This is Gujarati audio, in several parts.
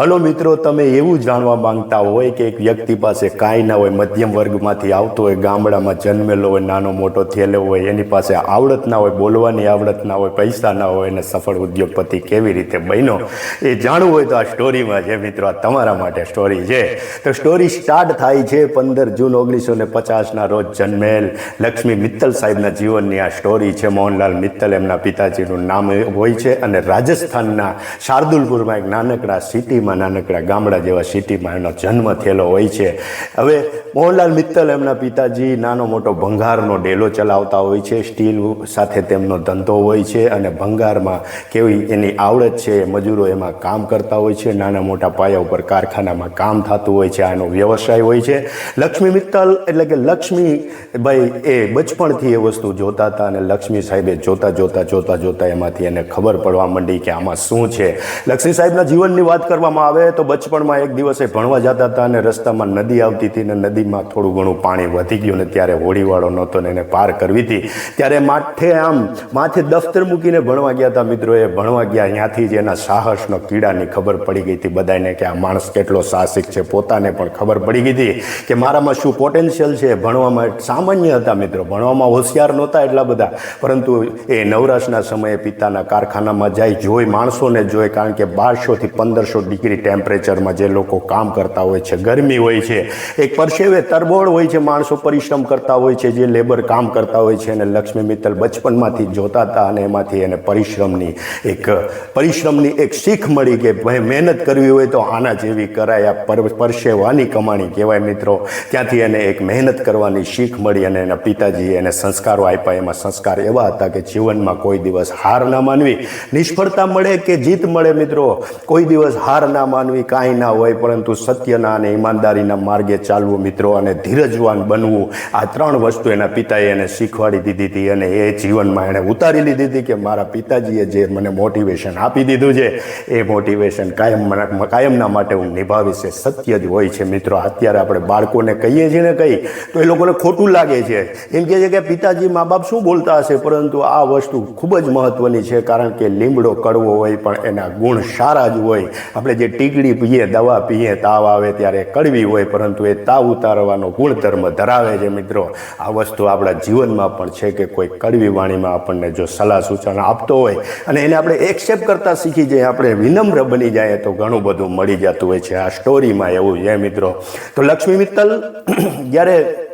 હલો મિત્રો, તમે એવું જાણવા માંગતા હોય કે એક વ્યક્તિ પાસે કાંઈ ના હોય, મધ્યમ વર્ગમાંથી આવતો હોય, ગામડામાં જન્મેલો હોય, નાનો મોટો થયેલો હોય, એની પાસે આવડત ના હોય, બોલવાની આવડત ના હોય, પૈસા ના હોય અને સફળ ઉદ્યોગપતિ કેવી રીતે બન્યો, એ જાણવું હોય તો આ સ્ટોરીમાં છે મિત્રો, આ તમારા માટે સ્ટોરી છે. તો સ્ટોરી સ્ટાર્ટ થાય છે પંદર જૂન ઓગણીસો ને પચાસના રોજ જન્મેલ લક્ષ્મી મિત્તલ સાહેબના જીવનની આ સ્ટોરી છે. મોહનલાલ મિત્તલ એમના પિતાજીનું નામ હોય છે અને રાજસ્થાનના શાર્દુલપુરમાં એક નાનકડા સિટીમાં નાનકડા ગામડા જેવા સિટીમાં એનો જન્મ થયેલો હોય છે. હવે મોહનલાલ મિત્તલ એમના પિતાજી નાનો મોટો ભંગારનો ડેલો ચલાવતા હોય છે. સ્ટીલ સાથે તેમનો ધંધો હોય છે અને ભંગારમાં કેવી એની આવડત છે મજૂરો એમાં કામ કરતા હોય છે. નાના મોટા પાયા ઉપર કારખાનામાં કામ થતું હોય છે. આનો વ્યવસાય હોય છે. લક્ષ્મી મિત્તલ એટલે કે લક્ષ્મી ભાઈ એ બચપણથી એ વસ્તુ જોતા હતા અને લક્ષ્મી સાહેબે જોતા જોતા જોતા જોતા એમાંથી એને ખબર પડવા માંડી કે આમાં શું છે. લક્ષ્મી સાહેબના જીવનની વાત કરવામાં આવે તો બચપણમાં એક દિવસે ભણવા જતા હતા અને રસ્તામાં નદી આવતી હતી ને નદીમાં થોડું ઘણું પાણી વધી ગયું ને ત્યારે હોળીવાળો નહોતો ને એને પાર કરવી હતી. ત્યારે માથે આમ, માથે દફતર મૂકીને ભણવા ગયા હતા મિત્રો. એ ભણવા ગયા અહીંયાથી જ એના સાહસનો કીડાની ખબર પડી ગઈ હતી બધાને કે આ માણસ કેટલો સાહસિક છે, પોતાને પણ ખબર પડી ગઈ હતી કે મારામાં શું પોટેન્શિયલ છે. ભણવામાં સામાન્ય હતા મિત્રો, ભણવામાં હોશિયાર નહોતા એટલા બધા. પરંતુ એ નવરાશના સમયે પિતાના કારખાનામાં જાય, જોઈ માણસોને જોઈ કારણ કે બારસોથી પંદરસો ડિગ્રી ટેમ્પરેચરમાં જે લોકો કામ કરતા હોય છે, ગરમી હોય છે, એક પરસેવે તરબોળ હોય છે, માણસો પરિશ્રમ કરતા હોય છે, જે લેબર કામ કરતા હોય છે, અને લક્ષ્મી મિત્તલ બચપનમાંથી જોતા હતા અને એમાંથી એને પરિશ્રમની એક પરિશ્રમની એક શીખ મળી કે ભાઈ મહેનત કરવી હોય તો આના જેવી કરાય, આ પર, પરસેવાની કમાણી કહેવાય મિત્રો. ત્યાંથી એને એક મહેનત કરવાની શીખ મળી અને એના પિતાજીએ એને સંસ્કારો આપ્યા. એમાં સંસ્કાર એવા હતા કે જીવનમાં કોઈ દિવસ હાર ના માનવી. નિષ્ફળતા મળે કે જીત મળે મિત્રો. કોઈ દિવસ હાર ના માનવી કાંઈ ના હોય, પરંતુ સત્યના અને ઈમાનદારીના માર્ગે ચાલવું મિત્રો અને ધીરજવાન બનવું. આ ત્રણ વસ્તુ એના પિતાએ એને શીખવાડી દીધી હતી અને એ જીવનમાં એણે ઉતારી લીધી હતી કે મારા પિતાજીએ જે મને મોટિવેશન આપી દીધું છે, એ મોટિવેશન કાયમ કાયમના માટે હું નિભાવીશ. એ સત્ય જ હોય છે મિત્રો. અત્યારે આપણે બાળકોને કહીએ છીએ ને કંઈ, તો એ લોકોને ખોટું લાગે છે. એમ કહે છે કે પિતાજી મા બાપ શું બોલતા હશે? પરંતુ આ વસ્તુ ખૂબ જ મહત્વની છે, કારણ કે લીમડો કડવો હોય પણ એના ગુણ સારા જ હોય. આપણે જે ટીકડી પીએ, દવા પીએ, તાવ આવે ત્યારે કડવી હોય, પરંતુ એ તાવ ઉતારવાનો ગુણધર્મ ધરાવે છે મિત્રો. આ વસ્તુ આપણા જીવનમાં પણ છે કે કોઈ કડવી વાણીમાં આપણને જો સલાહ સૂચન આપતો હોય અને એને આપણે એક્સેપ્ટ કરતાં શીખી જઈએ, આપણે વિનમ્ર બની જાય, તો ઘણું બધું મળી જતું હોય છે. આ સ્ટોરીમાં એવું છે મિત્રો. તો લક્ષ્મી મિત્તલ, જ્યારે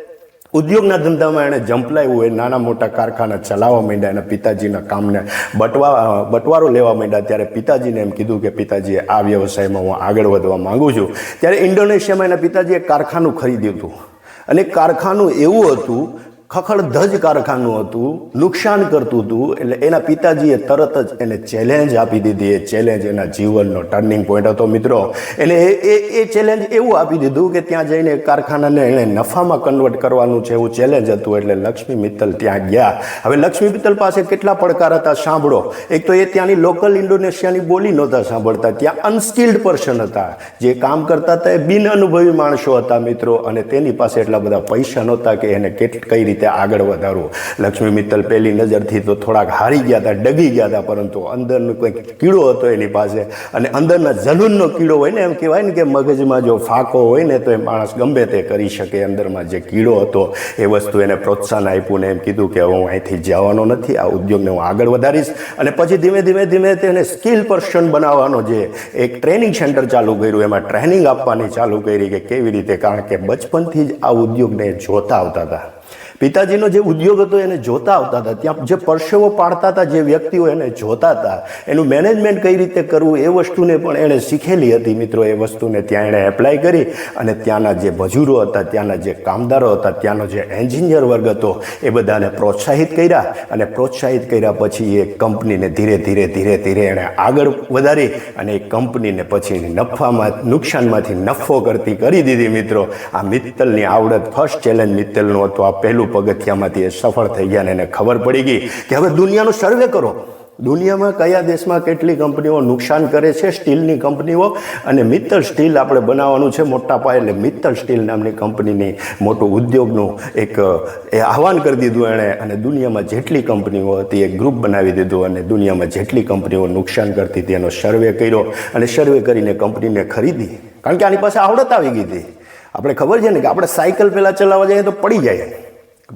ઉદ્યોગના ધંધામાં એણે જંપલાયું હોય નાના મોટા કારખાના ચલાવવા માંડ્યા એના પિતાજીના કામને બટવા બટવારો લેવા માંડ્યા. ત્યારે પિતાજીને એમ કીધું કે પિતાજી આ વ્યવસાયમાં હું આગળ વધવા માંગુ છું. ત્યારે ઇન્ડોનેશિયામાં એના પિતાજીએ કારખાનું ખરીદ્યું હતું. અને કારખાનું એવું હતું ખખડધજ કારખાનું હતું, નુકસાન કરતું હતું, એટલે એના પિતાજીએ તરત જ એને ચેલેન્જ આપી દીધી. એ ચેલેન્જ એના જીવનનો ટર્નિંગ પોઈન્ટ હતો મિત્રો. એટલે એ એ ચેલેન્જ એવું આપી દીધું કે ત્યાં જઈને કારખાનાને એણે નફામાં કન્વર્ટ કરવાનું છે એવું ચેલેન્જ હતું, એટલે લક્ષ્મી મિત્તલ ત્યાં ગયા. હવે લક્ષ્મી મિત્તલ પાસે કેટલા પડકાર હતા સાંભળો. એક તો એ ત્યાંની લોકલ ઇન્ડોનેશિયાની બોલી નહોતા સાંભળતા. ત્યાં અનસ્કિલ્ડ પર્સન હતા. જે કામ કરતા હતા એ બિન અનુભવી માણસો હતા મિત્રો. અને તેની પાસે એટલા બધા પૈસા નહોતા કે એને કેટ, કઈ રીતે આગળ વધારવું. લક્ષ્મી મિત્તલ પહેલી નજરથી તો થોડાક હારી ગયા હતા ડગી ગયા હતા પરંતુ અંદરનો કંઈક કીડો હતો એની પાસે. અને અંદરના જનૂનનો કીડો હોય ને, એમ કહેવાય ને કે મગજમાં જો ફાંકો હોય ને, તો એ માણસ ગમે તે કરી શકે. અંદરમાં જે કીડો હતો, એ વસ્તુ એને પ્રોત્સાહન આપ્યું ને એમ કીધું કે હું અહીંથી જવાનો નથી, આ ઉદ્યોગને હું આગળ વધારીશ. અને પછી ધીમે ધીમે ધીમે તેને સ્કિલ પર્સન બનાવવાનો જે એક ટ્રેનિંગ સેન્ટર ચાલુ કર્યું, એમાં ટ્રેનિંગ આપવાની ચાલુ કરી કે કેવી રીતે, કારણ કે બચપનથી જ આ ઉદ્યોગને જોતા આવતા હતા. પિતાજીનો જે ઉદ્યોગ હતો એને જોતા આવતા હતા. ત્યાં જે પરસેવો પાડતા હતા, જે વ્યક્તિઓ એને જોતા હતા, એનું મેનેજમેન્ટ કઈ રીતે કરવું એ વસ્તુને પણ એણે શીખેલી હતી મિત્રો. એ વસ્તુને ત્યાં એણે એપ્લાય કરી અને ત્યાંના જે મજૂરો હતા, ત્યાંના જે કામદારો હતા, ત્યાંનો જે એન્જિનિયર વર્ગ હતો, એ બધાને પ્રોત્સાહિત કર્યા અને પ્રોત્સાહિત કર્યા પછી એ કંપનીને ધીરે ધીરે ધીરે ધીરે એણે આગળ વધારી અને એ કંપનીને પછી નફામાં, નુકસાનમાંથી નફો કરતી કરી દીધી મિત્રો. આ મિત્તલની આવડત ફર્સ્ટ ચેલેન્જ મિત્તલનું હતું. આ પહેલું પગથિયામાંથી એ સફળ થઈ ગયા અને એને ખબર પડી ગઈ કે હવે દુનિયાનો સર્વે કરો. દુનિયામાં કયા દેશમાં કેટલી કંપનીઓ નુકસાન કરે છે સ્ટીલની કંપનીઓ? અને મિત્તલ સ્ટીલ આપણે બનાવવાનું છે મોટા પાયે, એટલે મિત્તલ સ્ટીલ નામની કંપનીની મોટું ઉદ્યોગનું એક, એ આહવાન કરી દીધું એણે અને દુનિયામાં જેટલી કંપનીઓ હતી એક ગ્રુપ બનાવી દીધું અને દુનિયામાં જેટલી કંપનીઓ નુકસાન કરતી હતી એનો સર્વે કર્યો અને સર્વે કરીને કંપનીને ખરીદી. કારણ કે આની પાસે આવડત આવી ગઈ હતી. આપણે ખબર છે ને કે આપણે સાયકલ પહેલાં ચલાવવા જઈએ તો પડી જાય.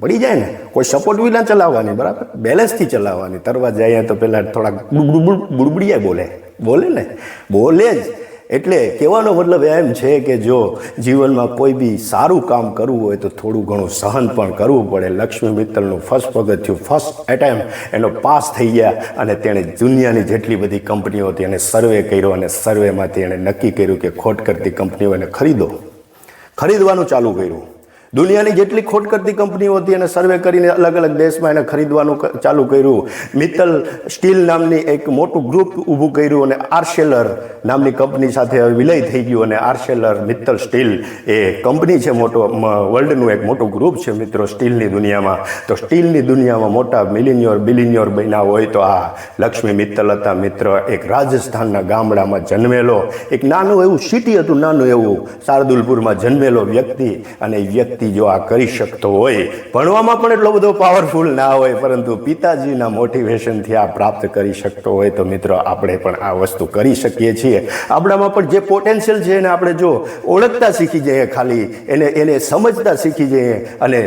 પડી જાય ને, કોઈ સપોર્ટ વિના ચલાવવાની, બરાબર? બેલેન્સથી ચલાવવાની. તરવા જાય તો પહેલાં થોડાક બુડબુડિયા બોલે. બોલે ને? બોલે જ. એટલે કહેવાનો મતલબ એમ છે કે જો જીવનમાં કોઈ બી સારું કામ કરવું હોય તો થોડું ઘણું સહન પણ કરવું પડે. લક્ષ્મી મિત્તલનું ફર્સ્ટ પગથિયું ફર્સ્ટ એટેમ્પ એનો પાસ થઈ ગયા અને તેણે દુનિયાની જેટલી બધી કંપનીઓ હતી એને સર્વે કર્યો અને સર્વેમાંથી એણે નક્કી કર્યું કે ખોટ કરતી કંપનીઓને ખરીદો. ખરીદવાનું ચાલુ કર્યું. દુનિયાની જેટલી ખોટ કરતી કંપનીઓ હતી એને સર્વે કરીને અલગ અલગ દેશમાં એને ખરીદવાનું ચાલુ કર્યું. મિત્તલ સ્ટીલ નામની એક મોટું ગ્રુપ ઊભું કર્યું અને આર્શેલર નામની કંપની સાથે વિલય થઈ ગયું અને આર્શેલર મિત્તલ સ્ટીલ એ કંપની છે મોટો વર્લ્ડનું એક મોટું ગ્રુપ છે મિત્રો સ્ટીલની દુનિયામાં. તો સ્ટીલની દુનિયામાં મોટા મિલિન્યોર, બિલિનિયર બન્યા હોય તો આ લક્ષ્મી મિત્તલ હતા મિત્ર એક રાજસ્થાનના ગામડામાં જન્મેલો. એક નાનું એવું સિટી હતું, નાનું એવું શાર્દુલપુરમાં જન્મેલો વ્યક્તિ અને એ વ્યક્તિ જો આ કરી શકતો હોય, ભણવામાં પણ એટલો બધો પાવરફુલ ના હોય, પરંતુ પિતાજીના મોટિવેશનથી આ પ્રાપ્ત કરી શકતો હોય, તો મિત્રો આપણે પણ આ વસ્તુ કરી શકીએ છીએ. આપણામાં પણ જે પોટેન્શિયલ છે એને આપણે જો ઓળખતા શીખી જઈએ ખાલી, એને એને સમજતા શીખી જઈએ અને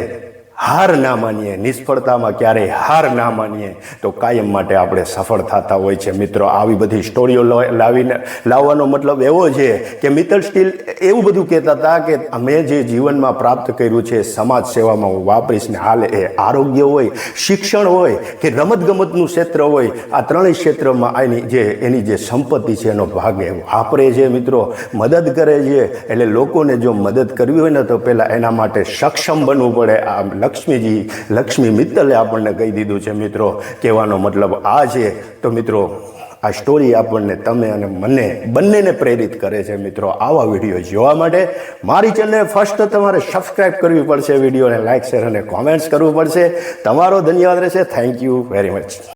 હાર ના માનીએ, નિષ્ફળતામાં ક્યારેય હાર ના માનીએ, તો કાયમ માટે આપણે સફળ થતા હોય છે. મિત્રો, આવી બધી સ્ટોરીઓ લાવીને, લાવવાનો મતલબ એવો છે કે મિત્તલ સ્ટીલ એવું બધું કહેતા હતા કે મેં જે જીવનમાં પ્રાપ્ત કર્યું છે, સમાજ સેવામાં હું વાપરીશ ને હાલ એ આરોગ્ય હોય, શિક્ષણ હોય કે રમતગમતનું ક્ષેત્ર હોય, આ ત્રણેય ક્ષેત્રમાં એની જે એની જે સંપત્તિ છે એનો ભાગ એ વાપરે છે. મિત્રો, મદદ કરે છે. એટલે લોકોને જો મદદ કરવી હોય ને તો પહેલાં એના માટે સક્ષમ બનવું પડે. આ લક્ષ્મીજી, લક્ષ્મી મિત્તલે આપણને કહી દીધું છે, મિત્રો. કહેવાનો મતલબ આ છે. તો મિત્રો, આ સ્ટોરી આપણને તમે અને મને બંનેને પ્રેરિત કરે છે, મિત્રો. આવા વીડિયો જોવા માટે મારી ચેનલને ફર્સ્ટ તમારે સબસ્ક્રાઇબ કરવી પડશે, વિડીયોને લાઇક શેર અને કોમેન્ટ્સ કરવું પડશે. તમારો ધન્યવાદ રહેશે. Thank you very much